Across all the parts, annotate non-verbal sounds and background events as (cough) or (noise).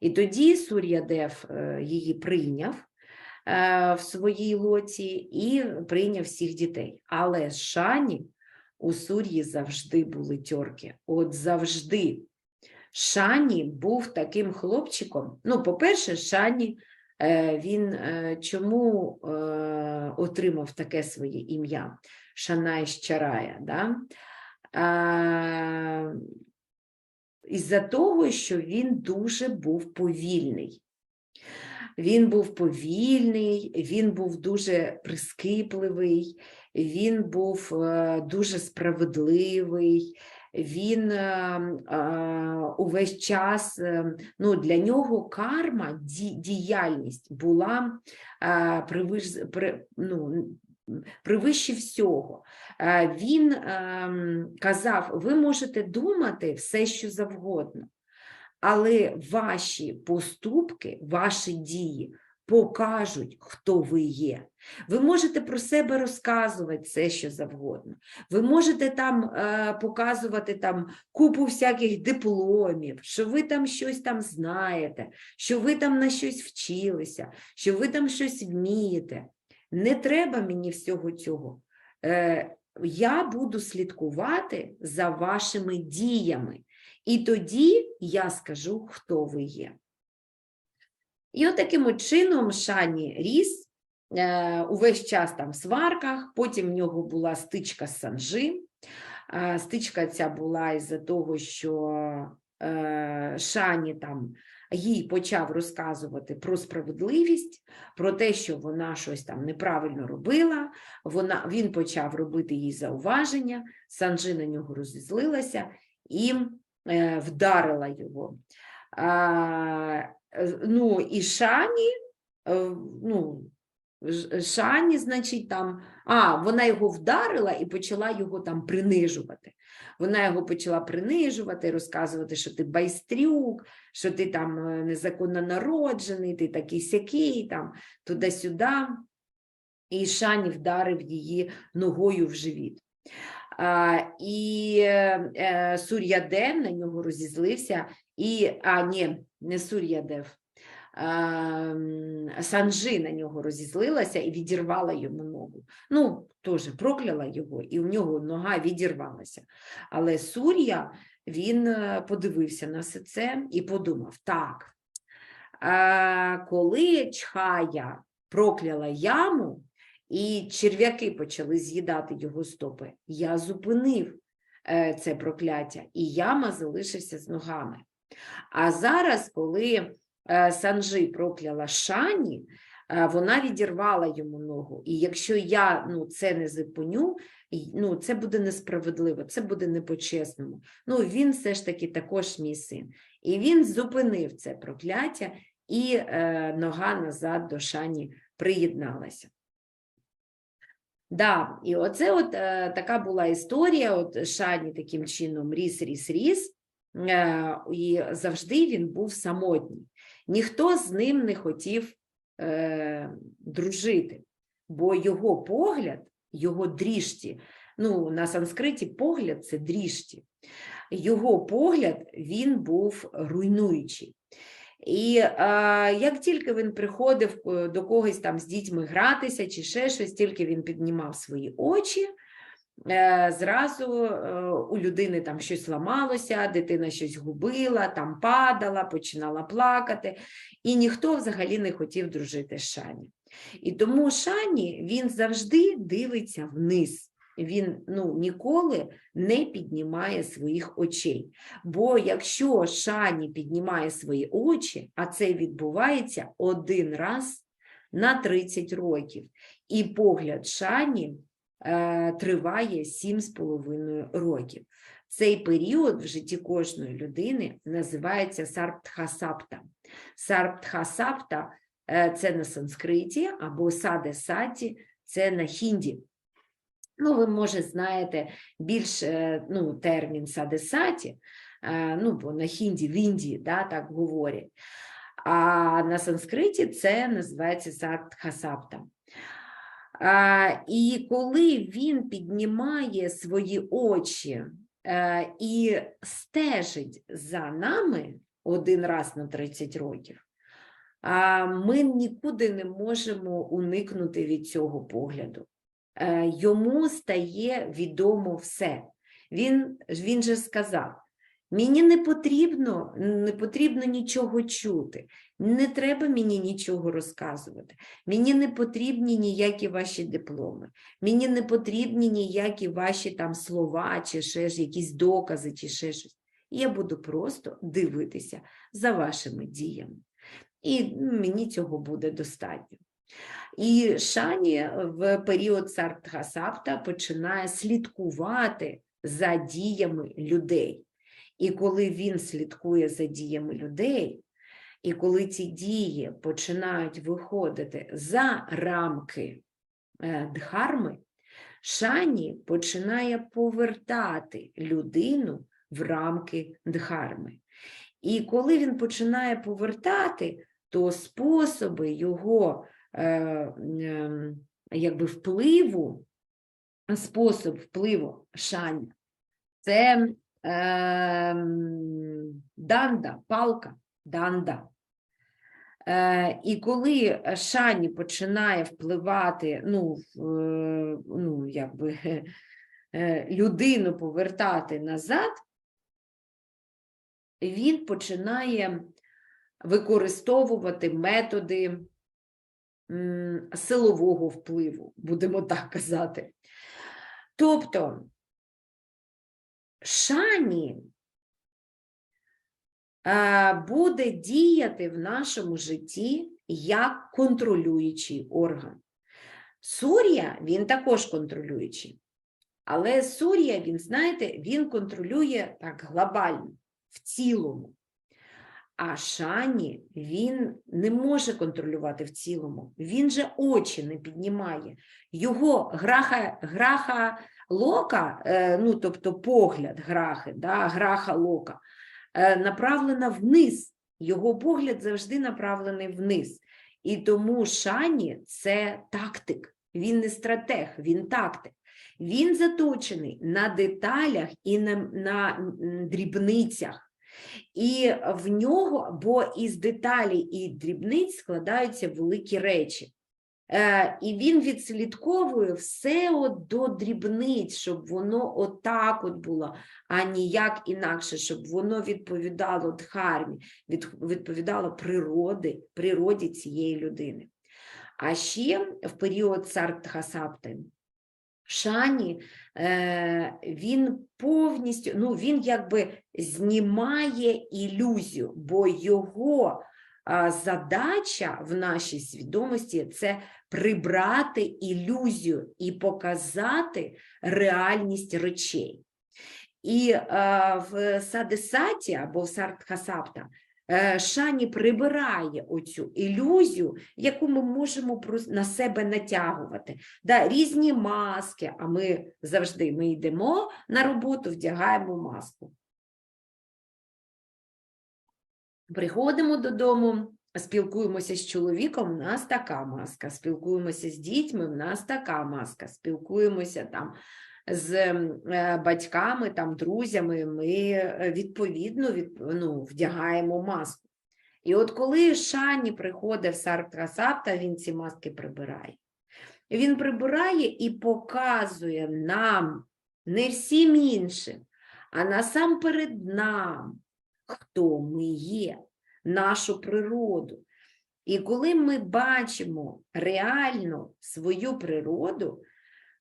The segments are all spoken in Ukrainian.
І тоді Сур'ядев е, її прийняв е, в своїй лоці і прийняв всіх дітей. Але Шані у Сур'ї завжди були тьорки. От завжди. Шані був таким хлопчиком. Ну, по-перше, Шані е, він чому отримав таке своє ім'я? Шанай Щарая. Да? Із-за того, що він дуже був повільний. Він був повільний, він був дуже прискіпливий, він був е, дуже справедливий, він е, е, увесь час, ну, для нього карма, ді- діяльність була ну, превище всього. Е, Він ем, казав: ви можете думати все, що завгодно, але ваші поступки, ваші дії покажуть, хто ви є. Ви можете про себе розказувати все, що завгодно. Ви можете там е, показувати там купу всяких дипломів, що ви там щось там знаєте, що ви там на щось вчилися, що ви там щось вмієте. Не треба мені всього цього. Е, я буду слідкувати за вашими діями, і тоді я скажу, хто ви є. І от таким чином Шані ріс е, увесь час там в сварках, потім в нього була стичка з Санжи. Е, стичка ця була із-за того, що е, Шані там їй почав розказувати про справедливість, про те, що вона щось там неправильно робила, вона, він почав робити їй зауваження, Санджи на нього розізлилася і е, вдарила його. А, ну, і Шані, е, ну, Шані, значить, там, а, вона його вдарила і почала його там принижувати. Вона його почала принижувати, розказувати, що ти байстрюк, що ти там е, незаконно народжений, ти такий сякий, там, туди-сюди. І Шані вдарив її ногою в живіт. А, і е, е, Сур'ядев на нього розізлився, і, а ні, не Сур'ядев, Санжи на нього розізлилася і відірвала йому ногу. Ну, теж прокляла його, і в нього нога відірвалася. Але Сур'я, він е, подивився на все це і подумав, так, коли Чхая прокляла яму, і черв'яки почали з'їдати його стопи. Я зупинив е, це прокляття, і яма залишився з ногами. А зараз, коли е, Санжи прокляла Шані, е, вона відірвала йому ногу. І якщо я ну, це не зупиню, ну, це буде несправедливо, це буде не по-чесному. Ну, він все ж таки також мій син. І він зупинив це прокляття, і е, нога назад до Шані приєдналася. Да, і оце от е, така була історія. От Шані таким чином ріс, ріс, ріс, е, і завжди він був самотній. Ніхто з ним не хотів е, дружити, бо його погляд, його дріжті, ну на санскриті погляд це дріжті. Його погляд він був руйнуючий. І е, як тільки він приходив е, до когось там з дітьми гратися чи ще щось, тільки він піднімав свої очі, зразу е, у людини там щось ламалося, дитина щось губила, там падала, починала плакати, і ніхто взагалі не хотів дружити з Шані. І тому Шані він завжди дивиться вниз. Він ну, ніколи не піднімає своїх очей. Бо якщо Шані піднімає свої очі, а це відбувається один раз на 30 років, і погляд Шані е, триває 7,5 років. Цей період в житті кожної людини називається сарптхасапта. Сарптхасапта е, це на санскриті або саде-саті це на хінді. Ну, ви, може, знаєте більш е, ну, термін садесаті, е, ну, бо на хінді, в Індії, да, так говорять. А на санскриті це називається сартхасапта. А, і коли він піднімає свої очі е, і стежить за нами, один раз на 30 років. Ми нікуди не можемо уникнути від цього погляду. Е, Йому стає відомо все. Він, він же сказав: мені не потрібно, не потрібно нічого чути, не треба мені нічого розказувати. Мені не потрібні ніякі ваші дипломи, мені не потрібні ніякі ваші там слова, чи ще ж якісь докази, чи ще щось. Я буду просто дивитися за вашими діями. І ну, мені цього буде достатньо. І Шані в період Сартхасапта починає слідкувати за діями людей. І коли він слідкує за діями людей, і коли ці дії починають виходити за рамки е, дхарми, Шані починає повертати людину в рамки дхарми. І коли він починає повертати, то способи його е, е, якби впливу, спосіб впливу шані, це данда, палка, данда. Е, і коли Шані починає впливати, ну, е, ну якби (laughs) е, людину повертати назад, він починає використовувати методи силового впливу, будемо так казати. Тобто, Шані е, буде діяти в нашому житті як контролюючий орган. Сур'я, він також контролюючий. Але Сур'я, він, знаєте, він контролює так глобально, в цілому. А Шані він не може контролювати в цілому. Він же очі не піднімає. Його граха, граха лока, е, ну тобто погляд грахи, да, граха лока, е, направлена вниз. Його погляд завжди направлений вниз. І тому Шані це тактик, він не стратег, він тактик. Він заточений на деталях і на, на дрібницях. І в нього, бо із деталей і дрібниць складаються великі речі. Е, і він відслідковує все от до дрібниць, щоб воно отак от було, а ніяк інакше, щоб воно відповідало дхармі, від, відповідало природи, природі цієї людини. А ще в період Сартхасапти Шані е, він повністю, ну він якби знімає ілюзію, бо його задача в нашій свідомості це прибрати ілюзію і показати реальність речей. І в садисаті або в сартхасапта Шані прибирає оцю ілюзію, яку ми можемо на себе натягувати. Да, різні маски, а ми завжди ми йдемо на роботу, вдягаємо маску. Приходимо додому, спілкуємося з чоловіком, в нас така маска, спілкуємося з дітьми, в нас така маска, спілкуємося там з е, батьками, там, друзями, ми е, відповідно від, ну, вдягаємо маску. І от коли Шані приходить в Сартрасапта, він ці маски прибирає. Він прибирає і показує нам, не всім іншим, а насамперед нам, хто ми є, нашу природу. І коли ми бачимо реально свою природу,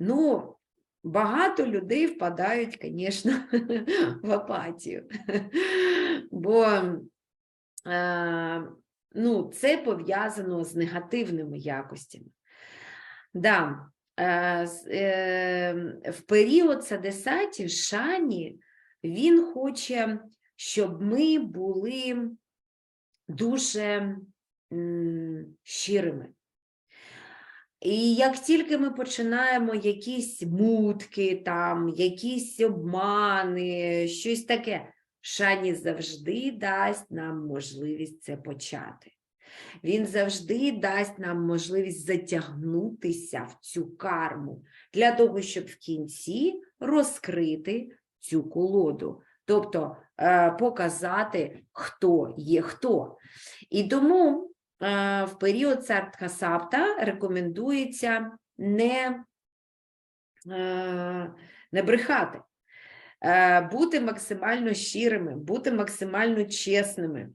ну, багато людей впадають, звісно, (laughs) в апатію. Бо е, ну, це пов'язано з негативними якостями. Да, е, е, в період садесаті Шані він хоче, щоб ми були дуже щирими. І як тільки ми починаємо якісь мутки, там, якісь обмани, щось таке, Шані завжди дасть нам можливість це почати. Він завжди дасть нам можливість затягнутися в цю карму для того, щоб в кінці розкрити цю колоду. Тобто е, показати, хто є хто. І тому в період Сартхасапта рекомендується не, е, не брехати, е, бути максимально щирими, бути максимально чесними.